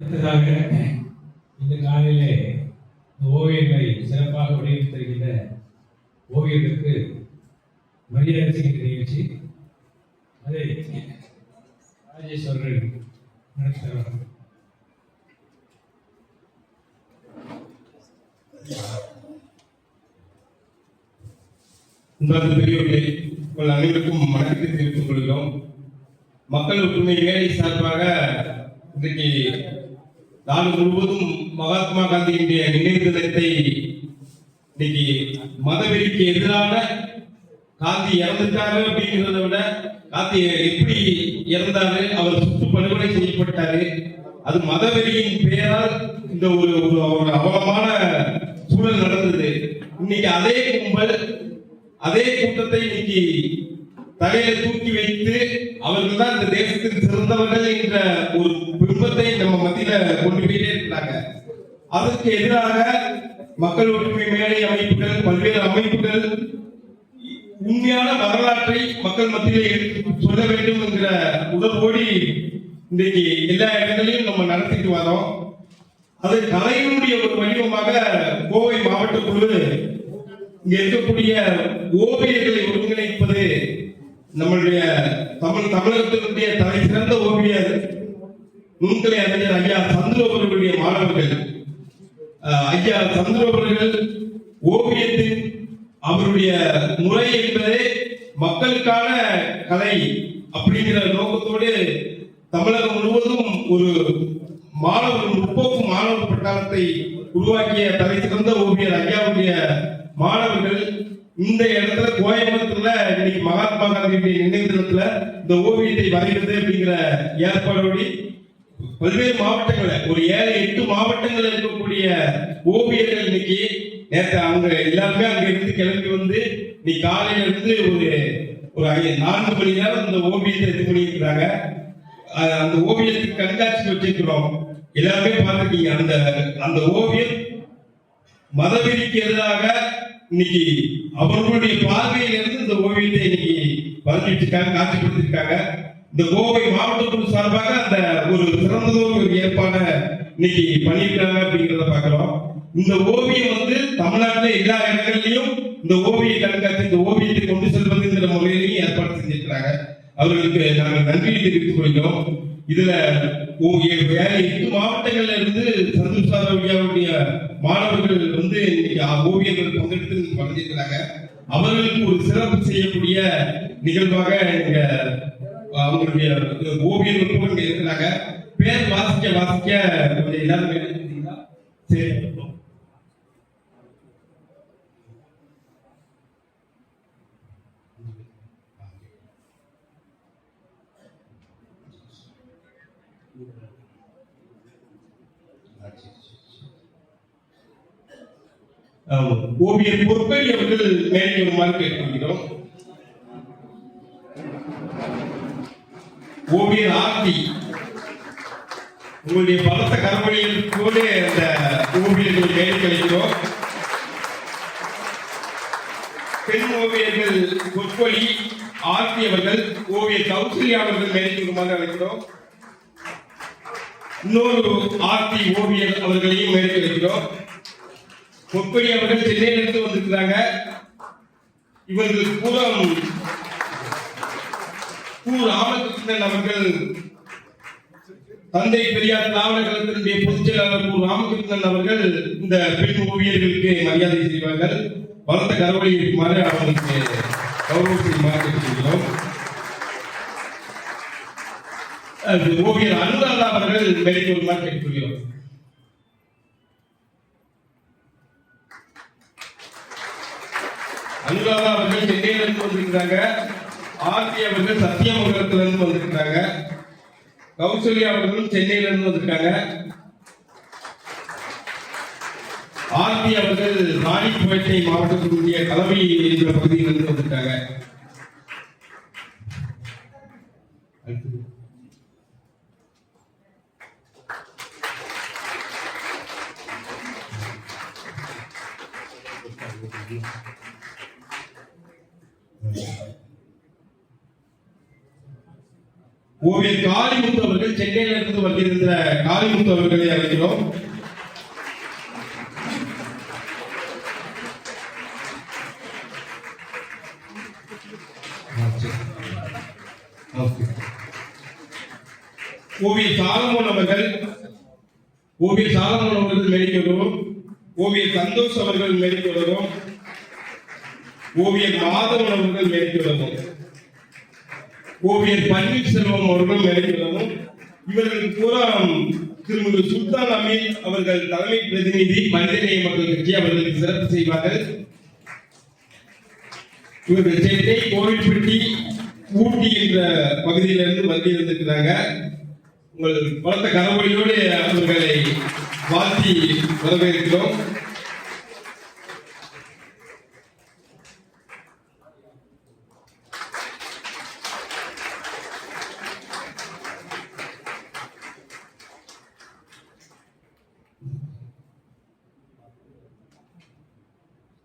அடுத்ததாக இந்த நாளிலே ஓவியங்களை சிறப்பாக வடிவமைத்திருக்கின்ற ஓவியர்களுக்கு மரியாதை செய்கின்ற நிகழ்ச்சி. அதை ராஜேஷ் அவர்கள் நடத்துகிறார்கள் பெரியவர்களே உங்கள் அனைவருக்கும் வணக்கத்தை தெரிவித்துக் கொள்கிறோம். மக்கள் ஒற்றுமை வேலை சார்பாக இன்றைக்கு நாடு முழுவதும் மகாத்மா காந்தியினுடைய நினைவு தினத்தை இன்னைக்கு மதவெறிக்கு எதிரான காந்தி இறந்துட்டாரு அப்படிங்கிறத விட காந்தி எப்படி இறந்தாரு அவர் சுட்டு படுகொலை செய்யப்பட்டாரு அது மதவெறியின் பெயரால் இந்த ஒரு ஒரு ஒரு அவலமான சூழல் நடந்தது. இன்னைக்கு அதே கும்பல் அதே கூட்டத்தை இன்னைக்கு தலையில தூக்கி வைத்து அவர்கள் தான் இந்த தேசத்திற்கு சிறந்தவர்கள் என்ற ஒரு விருப்பத்தை நம்ம மத்தியில கொண்டு போயிட்டே இருக்கிறாங்க. அதற்கு எதிராக மக்கள் ஒற்றுமை மேடை அமைப்புகள் பல்வேறு அமைப்புகள் உண்மையான வரலாற்றை மக்கள் மத்தியிலே சொல்ல வேண்டும் என்கிற உடற்போடி இன்றைக்கு எல்லா இடங்களிலும் நம்ம நடத்திட்டு வரோம். அது கலையினுடைய ஒரு வடிவமாக கோவை மாவட்ட குழு இங்க இருக்கக்கூடிய ஓவியர்களை ஒருங்கிணைப்பது நம்மளுடைய தமிழ் தமிழகத்தினுடைய தலை சிறந்த ஓவியர் நுண்கலை அறிஞர் ஐயா சந்துரு மாணவர்கள். ஐயா சந்துரு ஓவியத்தின் அவருடைய முறை என்பதே மக்களுக்கான கலை அப்படிங்கிற நோக்கத்தோடு தமிழகம் முழுவதும் ஒரு மாணவர் முற்போக்கு மாணவர் பட்டாளத்தை உருவாக்கிய தலை சிறந்த ஓவியர் ஐயாவுடைய மாணவர்கள் இந்த இடத்துல கோயம்புத்தூர்ல இன்னைக்கு மகாத்மா காந்தியுடைய நினைவு தினத்துல இந்த ஓவியத்தை வரைகிறது அப்படிங்கிற ஏற்பாடோடு பல்வேறு மாவட்டங்கள்ல ஒரு ஏழு எட்டு மாவட்டங்கள்ல இருக்கக்கூடிய ஓவியர்கள் இன்னைக்கு நேற்று அவங்க எல்லாருமே அங்க இருந்து கிளம்பி வந்து நீ காலையில இருந்து ஒரு ஒரு நான்கு மணி நேரம் இந்த ஓவியத்தை இது பண்ணியிருக்கிறாங்க. அந்த ஓவியத்துக்கு கண்காட்சி வச்சிருக்கிறோம். எல்லாருமே பார்த்துருக்கீங்க. அந்த அந்த ஓவியம் மதவெறிக்கு எதிராக இன்னைக்கு அவர்களுடைய பார்வையிலிருந்து இந்த ஓவியத்தை இன்னைக்கு வரைஞ்சி காட்சிப்படுத்திருக்காங்க இந்த கோவை மாவட்டத்துக்கு சார்பாக அந்த ஒரு சிறந்ததொரு ஒரு ஏற்பாட இன்னைக்கு பண்ணியிருக்காங்க அப்படிங்கிறத பாக்குறோம் இந்த ஓவியம் வந்து தமிழ்நாட்டுல எல்லா இடங்கள்லயும் இந்த ஓவிய கண்காட்சி இந்த ஓவியத்தை கொண்டு செல்வதுங்கிற முறையிலையும் அவர்களுக்கு நாங்கள் நன்றியை தெரிவித்துக் கொள்கிறோம். இதுல வேற எட்டு மாவட்டங்கள்ல இருந்து சந்தோஷ் சாரவியாவுடைய மாணவர்கள் வந்து இன்னைக்கு ஓவியர்கள் பங்கெடுத்து இன்னைக்கு அவர்களுக்கு ஒரு சிறப்பு செய்யக்கூடிய நிகழ்வாக இங்க அவங்களுடைய ஓவியர்களுக்கும் இங்க இருக்கிறாங்க. பேர் வாசிக்க வாசிக்க கொஞ்சம் எல்லாருமே சரி. ஓவியர் பொருட்கள் அவர்கள் மேலே வருமாறு கேட்டுக்கொள்கிறோம் ஓவியர் ஆர்த்தி. உங்களுடைய பலத்த கரவழியில் கரவழிகளோடு அந்த ஓவியர்கள் மேலே கழிக்கிறோம் பெண் ஓவியர்கள் பொற்கொழி ஆர்த்தி அவர்கள் ஓவியர் கௌசல்யா அவர்கள் மேலே வருமாறு அழைக்கிறோம். இன்னொரு ஆர்த்தி ஓவியர் அவர்களையும் மேலே கிடைக்கிறோம் பொற்படி அவர்கள் சென்னையிலிருந்து வந்திருக்கிறாங்க. இவர்கள் பூரம் பூ ராமகிருஷ்ணன் அவர்கள் தந்தை பெரியார் திராவிட கழகத்தினுடைய பொதுச் செயலாளர் ராமகிருஷ்ணன் அவர்கள் இந்த பெண் ஓவியர்களுக்கு மரியாதை செய்வார்கள். வளர்ந்த கரவழி இருக்குமாறு அவர்களுக்கு கௌரவத்தை மாற்றி கேட்டுக்கொள்கிறோம் அது ஓவியர் அனுராதா அவர்கள் மேலே கேட்டுக்கொள்கிறோம் அனுராதா அவர்கள் சென்னையிலிருந்து வந்திருக்கிறாங்க? ஆர்த்தி அவர்கள் சத்தியமங்கலத்திலிருந்து வந்திருக்கிறாங்க. கௌசல்யா அவர்களும் சென்னையிலிருந்து வந்திருக்காங்க. ஆர்த்தி அவர்கள் ராணிப்பேட்டை மாவட்டத்தினுடைய கலவை என்ற பகுதியிலிருந்து வந்திருக்காங்க. அடுத்தது. ஓவியர் காளிமுத்து அவர்கள் சென்னையில இருந்து வந்திருந்த காளிமுத்து அவர்களை அழைக்கிறோம் ஓவியர் சாலமோன் அவர்கள் ஓவியர் சாலமோன் அவர்கள் மேடைக்கு வருவோம். ஓவியர் சந்தோஷ் அவர்கள் மேடைக்கு வருவோம். ஓவியர் மாதவன் அவர்கள் மேற்கொள்ளவும் ஓவியர் பன்னீர்செல்வம் அவர்கள் மேற்கொள்ளவும் இவர்கள் பூரா திருமதி சுல்தான் அமீர் அவர்கள் தலைமை பிரதிநிதி மனிதநேய மக்கள் கட்சி அவர்களுக்கு சிறப்பு செய்வார்கள். இவர்கள் சென்னை கோவில்பட்டி ஊட்டி என்ற பகுதியிலிருந்து வந்திருந்திருக்கிறாங்க உங்கள் பலத்த கரவொலியோடு அவர்களை வாழ்த்தி வரவேற்கிறோம்.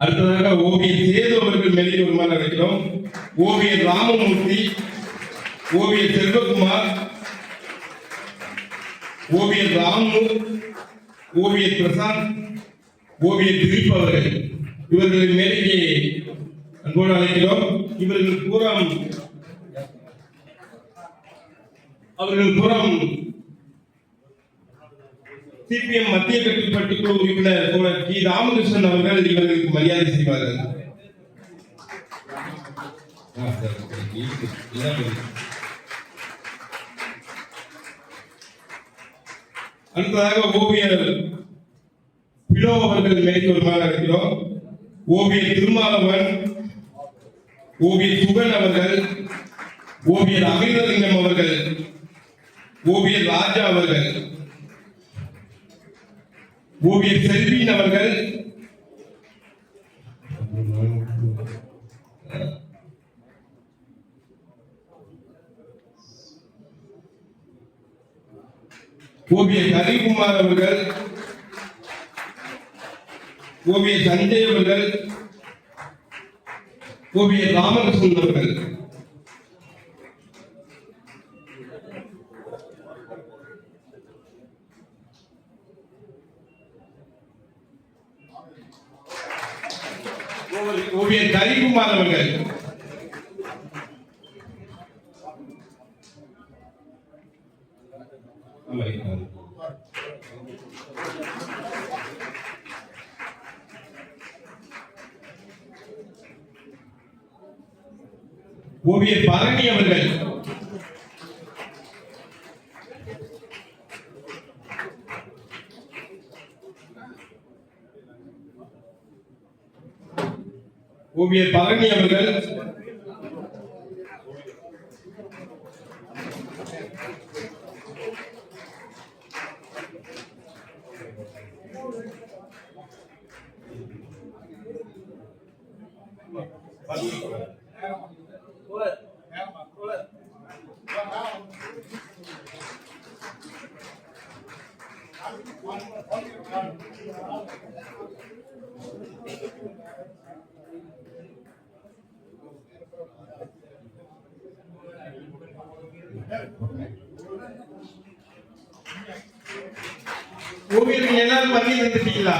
அடுத்ததாக ஓவியர் சேது அவர்கள் மேலே வருமாறு அழைக்கிறோம் ஓவியர் ராமமூர்த்தி ஓவியர் செல்வகுமார் ஓவியர் ராமு ஓவியர் பிரசாந்த் ஓவியர் திலீப் அவர்கள். இவர்களின் மேலேயே அன்போடு அழைக்கிறோம். இவர்கள் பூரம் அவர்கள் புறம் சிபிஎம் மத்திய கட்டுப்பாட்டு குழு உறுப்பினர் தோழர் டி ராமகிருஷ்ணன் அவர்கள் இவர்களுக்கு மரியாதை செய்வார்கள். அடுத்ததாக ஓவியர் பிலோ அவர்கள் மேற்கு வருமாறு இருக்கிறோம் ஓவியர் திருமாலவன் ஓவியர் சுகன் அவர்கள் ஓவியர் அமிர்தலிங்கம் அவர்கள் ஓவியர் ராஜா அவர்கள் ஓவியர் செல்வீன் அவர்கள் ஓவியர் ஹரிகுமார் அவர்கள். ஓவியர் சஞ்சய் அவர்கள். ஓவியர் ராமகிருஷ்ணன் அவர்கள். ஓவியர் ஓவியர் கரிகுமார் அவர்கள் ஓவியர் பரணி அவர்கள் ஓவியர் பழனி அவர்கள். ஓவியர்கள் எல்லாரும் பண்ணி வந்துட்டீங்களா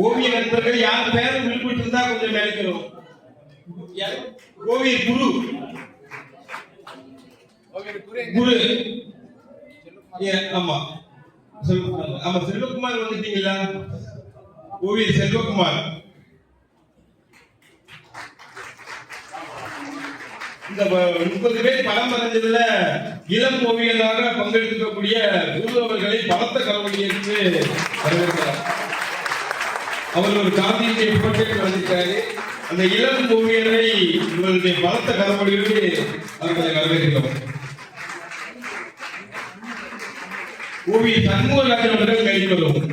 ஓவிய நண்பர்கள் யார் பேரும் விழுப்பிட்டு இருந்தா கொஞ்சம் நினைக்கிறோம் ஓவியர் குரு. குரு ஆமா. ஆமா செல்வகுமார் வந்துட்டீங்களா? ஓவி செல்வகுமார். இந்த முப்பது பேர் படம் வரைஞ்சதுல இளம் ஓவியராக பங்கெடுக்கக்கூடிய குரு அவர்களை பலத்த கரவழி என்று வரவேற்கிறார். அவர் ஒரு காந்தியை புகழ்பெற்று வந்திருக்காரு அந்த இளம் ஓவியரை இவருடைய பலத்த கரவழியோடு அவர்களை வரவேற்கிறோம். ஓவியர் சண்முகராஜன் அவர்கள் மேற்கு வருவோம்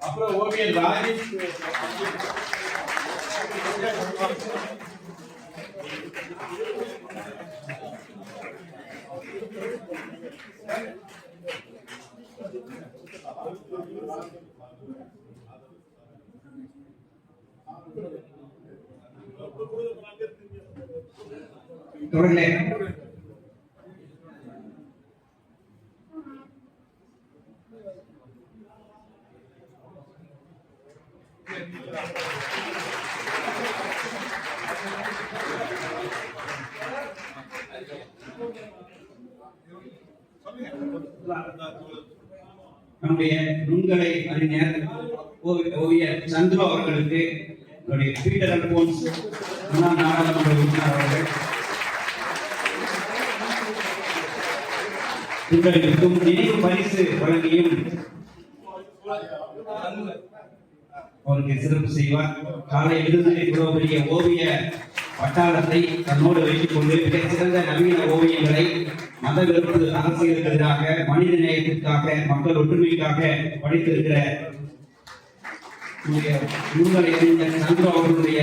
அப்புறம் ஓவியர் ராஜேஷ் தொடர்களே நம்முடைய நுண்கலை அறிஞர் ஓவிய ஓவியர் சந்துரு அவர்களுக்கு நம்முடைய பீட்டர் அல்போன்ஸ் முன்னாள் நாடாளுமன்ற உறுப்பினர் அவர்கள் உங்களுக்கும் நினைவு பரிசு வழங்கியும் அவருக்கு சிறப்பு செய்வார். காலை எழுந்து இவ்வளவு பெரிய ஓவிய பட்டாளத்தை தன்னோடு வைத்துக் கொண்டு மிகச் சிறந்த நவீன ஓவியங்களை மத வெறுப்பு அரசியலுக்கு எதிராக மனித நேயத்திற்காக மக்கள் ஒற்றுமைக்காக படைத்திருக்கிற நம்முடைய அறிஞர் சந்திர அவர்களுடைய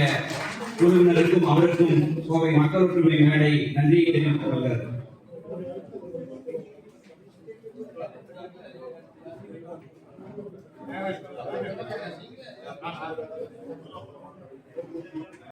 குழுவினருக்கும் அவருக்கும் கோவை மக்கள் ஒற்றுமை மேடை நன்றியை தெரிவித்துக் கொள்கிறது